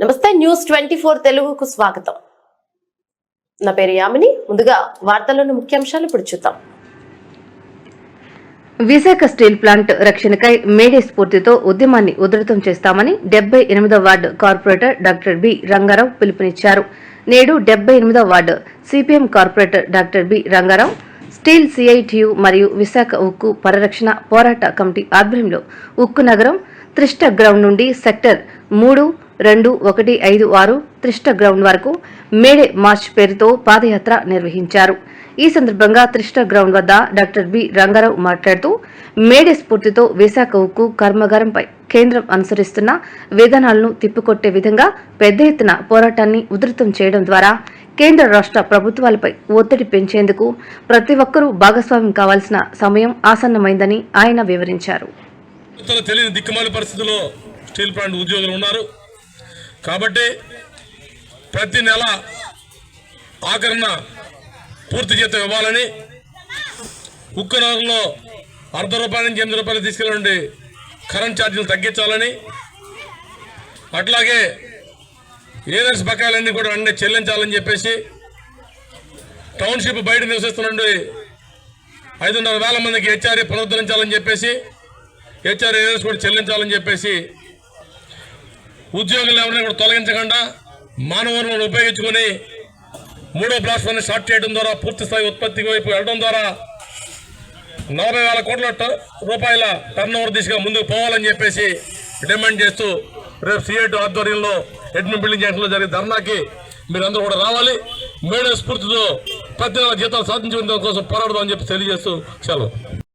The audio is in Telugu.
నమస్తే న్యూస్ ట్వంటీ ఫోర్ తెలుగుకు స్వాగతం. నా పేరు యామిని. ముందుగా వార్తల్లోని ముఖ్యాంశాలు ఇప్పుడు చూద్దాం. విశాఖ స్టీల్ ప్లాంట్ రక్షణకై మేడే స్ఫూర్తితో ఉద్యమాన్ని ఉధృతం చేస్తామని డెబ్బై ఎనిమిదో ward corporator doctor B Rangarao పిలుపునిచ్చారు. నేడు డెబ్బై ఎనిమిదో ward CPM corporator doctor B Rangarao steel CITU మరియు విశాఖ ఉక్కు పరిరక్షణ పోరాట కమిటీ ఆధ్వర్యంలో ఉక్కు నగరం త్రిష్ట గ్రౌండ్ నుండి సెక్టర్ మూడు రెండు ఒకటి ఐదు ఆరు త్రిష్ట గ్రౌండ్ వరకు మేడే మార్చ్ పేరుతో పాదయాత్ర నిర్వహించారు. ఈ సందర్భంగా త్రిష్ట గ్రౌండ్ వద్ద డాక్టర్ బి. రంగారావు మాట్లాడుతూ మేడే స్ఫూర్తితో విశాఖ ఉక్కు కర్మాగారంపై కేంద్రం అనుసరిస్తున్న విధానాలను తిప్పికొట్టే విధంగా పెద్ద ఎత్తున పోరాటాన్ని ఉధృతం చేయడం ద్వారా కేంద్ర రాష్ట్ర ప్రభుత్వాలపై ఒత్తిడి పెంచేందుకు ప్రతి ఒక్కరూ భాగస్వామ్యం కావాల్సిన సమయం ఆసన్నమైందని ఆయన వివరించారు. తెలియని దిక్కుమాలి పరిస్థితుల్లో స్టీల్ ప్లాంట్ ఉద్యోగులు ఉన్నారు. కాబట్టి ప్రతి నెల ఆఖరణ పూర్తి జీతం ఇవ్వాలని ఉక్కు నగరంలో అర్ధ రూపాయల నుంచి ఎనిమిది రూపాయలు తీసుకెళ్ళండి. కరెంట్ ఛార్జీలు తగ్గించాలని. అట్లాగే ఏదర్స్ బకాయిలన్నీ కూడా అన్నీ చెల్లించాలని చెప్పేసి టౌన్షిప్ బయట నివసిస్తున్న ఐదున్నర వేల మందికి హెచ్ఆర్ఏ పునరుద్ధరించాలని చెప్పేసి హెచ్ఆర్ ఏదర్స్ కూడా చెల్లించాలని చెప్పేసి ఉద్యోగులు ఎవరిని కూడా తొలగించకుండా మానవ ఉపయోగించుకొని మూడో ప్లాట్ఫామ్ని పని స్టార్ట్ చేయడం ద్వారా పూర్తి స్థాయి ఉత్పత్తి వైపు వెళ్ళడం ద్వారా నలభై వేల కోట్ల ట- రూపాయల టర్న్ ఓవర్ దిశగా ముందుకు పోవాలని చెప్పేసి డిమాండ్ చేస్తూ రేపు సిఐటి ఆధ్వర్యంలో అడ్మిన్ బిల్డింగ్ జంక్షన్లో జరిగే ధర్నాకి మీరందరూ కూడా రావాలి. మేడే స్ఫూర్తితో ప్రతి నెల జీతాలు సాధించుకునే కోసం పోరాడదామని చెప్పి తెలియజేస్తూ సెలవు.